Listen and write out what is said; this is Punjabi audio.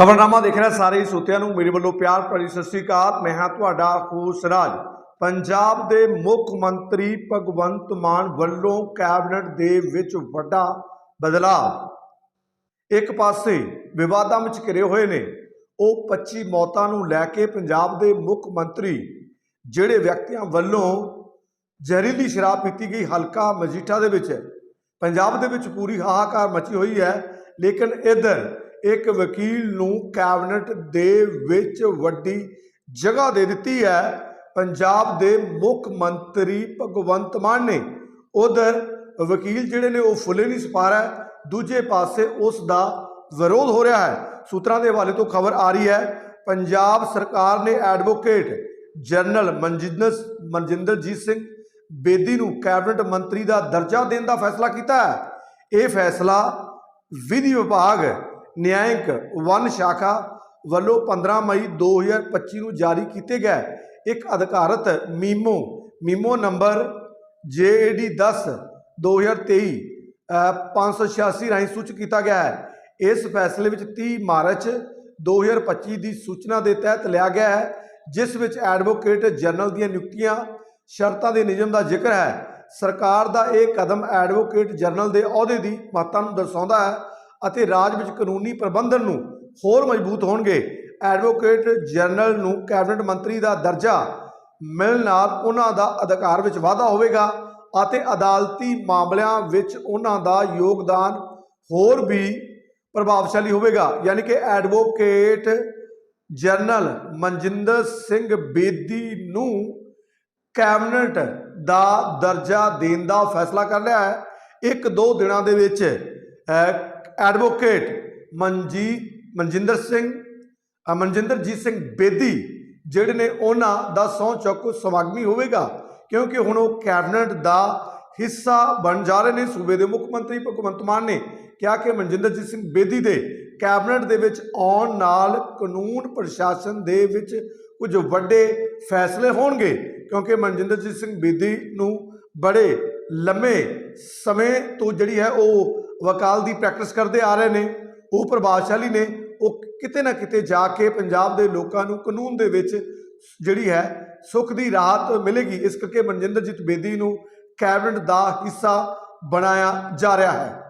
ਖਬਰਨਾਮਾ ਦੇਖ ਰਹੇ ਸਾਰੇ ਸੋਤਿਆਂ ਨੂੰ। ਮੇਰੇ ਵੱਲੋਂ ਪਿਆਰ ਭਰੀ ਸਤਿ ਸ੍ਰੀ ਅਕਾਲ। ਮੈਂ ਹਾਂ ਤੁਹਾਡਾ ਖੂਸਰਾਜ। ਪੰਜਾਬ ਦੇ ਮੁੱਖ ਮੰਤਰੀ ਭਗਵੰਤ ਮਾਨ ਵੱਲੋਂ ਕੈਬਨਿਟ ਦੇ ਵਿੱਚ ਵੱਡਾ ਬਦਲਾਅ। ਇੱਕ ਪਾਸੇ ਵਿਵਾਦਾਂ ਵਿੱਚ ਘਿਰੇ ਹੋਏ ਨੇ। ਉਹ 25 ਮੌਤਾਂ ਨੂੰ ਲੈ ਕੇ ਪੰਜਾਬ ਦੇ ਮੁੱਖ ਮੰਤਰੀ ਜਿਹੜੇ ਵਿਅਕਤੀਆਂ ਵੱਲੋਂ ਜ਼ਹਿਰੀਲੀ ਸ਼ਰਾਬ ਪੀਤੀ ਗਈ ਹਲਕਾ ਮਜੀਠਾ ਦੇ ਵਿੱਚ। ਪੰਜਾਬ ਦੇ ਵਿੱਚ ਪੂਰੀ ਹਾਹਾਕਾਰ ਮਚੀ ਹੋਈ ਹੈ। ਲੇਕਿਨ ਇੱਧਰ ਇੱਕ ਵਕੀਲ ਨੂੰ ਕੈਬਨਿਟ ਦੇ ਵਿੱਚ ਵੱਡੀ ਜਗ੍ਹਾ ਦੇ ਦਿੱਤੀ ਹੈ। ਪੰਜਾਬ ਦੇ ਮੁੱਖ ਮੰਤਰੀ ਭਗਵੰਤ ਮਾਨ ਨੇ ਉਧਰ ਵਕੀਲ ਜਿਹੜੇ ਨੇ ਉਹ ਫੁੱਲੇ ਨਹੀਂ ਸਪਾ ਰਿਹਾ, ਦੂਜੇ ਪਾਸੇ ਉਸ ਦਾ ਵਿਰੋਧ ਹੋ ਰਿਹਾ ਹੈ। ਸੂਤਰਾਂ ਦੇ ਹਵਾਲੇ ਤੋਂ ਖਬਰ ਆ ਰਹੀ ਹੈ, ਪੰਜਾਬ ਸਰਕਾਰ ਨੇ ਐਡਵੋਕੇਟ ਜਨਰਲ ਮਨਜਿੰਦਰ ਮਨਜਿੰਦਰਜੀਤ ਸਿੰਘ ਬੇਦੀ ਨੂੰ ਕੈਬਨਿਟ ਮੰਤਰੀ ਦਾ ਦਰਜਾ ਦੇਣ ਦਾ ਫੈਸਲਾ ਕੀਤਾ ਹੈ। ਇਹ ਫੈਸਲਾ ਵਿਧੀ ਵਿਭਾਗ ਨਿਆਂਇਕ ਵਨ ਸ਼ਾਖਾ ਵੱਲੋਂ 15 ਮਈ 2025 ਨੂੰ ਜਾਰੀ ਕੀਤੇ ਗਏ ਇੱਕ ਅਧਿਕਾਰਤ ਮੀਮੋ ਮੀਮੋ ਨੰਬਰ JAD 10 2023 ਅ, 586 ਰਾਹੀਂ ਸੂਚਿਤ ਕੀਤਾ ਗਿਆ ਹੈ। ਇਸ ਫੈਸਲੇ ਵਿੱਚ 30 ਮਾਰਚ 2025 ਦੀ ਸੂਚਨਾ ਦੇ ਤਹਿਤ ਲਿਆ ਗਿਆ ਹੈ ਜਿਸ ਵਿੱਚ ਐਡਵੋਕੇਟ ਜਨਰਲ ਦੀਆਂ ਨਿਯੁਕਤੀਆਂ ਸ਼ਰਤਾਂ ਦੇ ਨਿਯਮ ਦਾ ਜ਼ਿਕਰ ਹੈ। ਸਰਕਾਰ ਦਾ ਇਹ ਕਦਮ ਐਡਵੋਕੇਟ ਜਨਰਲ ਦੇ ਅਹੁਦੇ ਦੀ ਮਹੱਤਤਾ ਨੂੰ ਦਰਸਾਉਂਦਾ ਹੈ। ਅਤੇ ਰਾਜ ਵਿੱਚ ਕਾਨੂੰਨੀ ਪ੍ਰਬੰਧਨ ਨੂੰ ਹੋਰ ਮਜ਼ਬੂਤ ਹੋਣਗੇ। ਐਡਵੋਕੇਟ ਜਨਰਲ ਨੂੰ ਕੈਬਨਿਟ ਮੰਤਰੀ ਦਾ ਦਰਜਾ ਮਿਲਣ ਨਾਲ ਉਹਨਾਂ ਦਾ ਅਧਿਕਾਰ ਵਿੱਚ ਵਾਧਾ ਹੋਵੇਗਾ ਅਤੇ ਅਦਾਲਤੀ ਮਾਮਲਿਆਂ ਵਿੱਚ ਉਹਨਾਂ ਦਾ ਯੋਗਦਾਨ ਹੋਰ ਵੀ ਪ੍ਰਭਾਵਸ਼ਾਲੀ ਹੋਵੇਗਾ। ਯਾਨੀ ਕਿ ਐਡਵੋਕੇਟ ਜਨਰਲ ਮਨਜਿੰਦਰ ਸਿੰਘ ਬੇਦੀ ਨੂੰ ਕੈਬਨਿਟ ਦਾ ਦਰਜਾ ਦੇਣ ਦਾ ਫੈਸਲਾ ਕਰ ਲਿਆ ਹੈ। ਇੱਕ ਦੋ ਦਿਨਾਂ ਦੇ ਵਿੱਚ ਐਡਵੋਕੇਟ ਮਨਜੀ ਮਨਜਿੰਦਰ ਸਿੰਘ ਮਨਜਿੰਦਰਜੀਤ ਸਿੰਘ ਬੇਦੀ, ਜਿਹੜੇ ਨੇ ਉਹਨਾਂ ਦਾ ਸਹੁੰ ਚੁੱਕ ਸਮਾਗਮੀ ਹੋਵੇਗਾ, ਕਿਉਂਕਿ ਹੁਣ ਉਹ ਕੈਬਨਿਟ ਦਾ ਹਿੱਸਾ ਬਣ ਜਾ ਰਹੇ ਨੇ। ਸੂਬੇ ਦੇ ਮੁੱਖ ਮੰਤਰੀ ਭਗਵੰਤ ਮਾਨ ਨੇ ਕਿਹਾ ਕਿ ਮਨਜਿੰਦਰਜੀਤ ਸਿੰਘ ਬੇਦੀ ਦੇ ਕੈਬਨਿਟ ਦੇ ਵਿੱਚ ਆਉਣ ਨਾਲ ਕਾਨੂੰਨ ਪ੍ਰਸ਼ਾਸਨ ਦੇ ਵਿੱਚ ਕੁਝ ਵੱਡੇ ਫੈਸਲੇ ਹੋਣਗੇ, ਕਿਉਂਕਿ ਮਨਜਿੰਦਰਜੀਤ ਸਿੰਘ ਬੇਦੀ ਨੂੰ ਬੜੇ ਲੰਮੇ ਸਮੇਂ ਤੋਂ ਜਿਹੜੀ ਹੈ ਉਹ ਵਕਾਲ ਦੀ ਪ੍ਰੈਕਟਿਸ ਕਰਦੇ ਆ ਰਹੇ ਨੇ, ਉਹ ਪ੍ਰਭਾਵਸ਼ਾਲੀ ਨੇ, ਉਹ ਕਿਤੇ ਨਾ ਕਿਤੇ ਜਾ ਕੇ ਪੰਜਾਬ ਦੇ ਲੋਕਾਂ ਨੂੰ ਕਾਨੂੰਨ ਦੇ ਵਿੱਚ ਜਿਹੜੀ ਹੈ, ਸੁੱਖ ਦੀ ਰਾਹਤ ਮਿਲੇਗੀ, ਇਸ ਕਰਕੇ ਮਨਜਿੰਦਰਜੀਤ ਬੇਦੀ ਨੂੰ ਕੈਬਨਿਟ ਦਾ ਹਿੱਸਾ ਬਣਾਇਆ ਜਾ ਰਿਹਾ ਹੈ।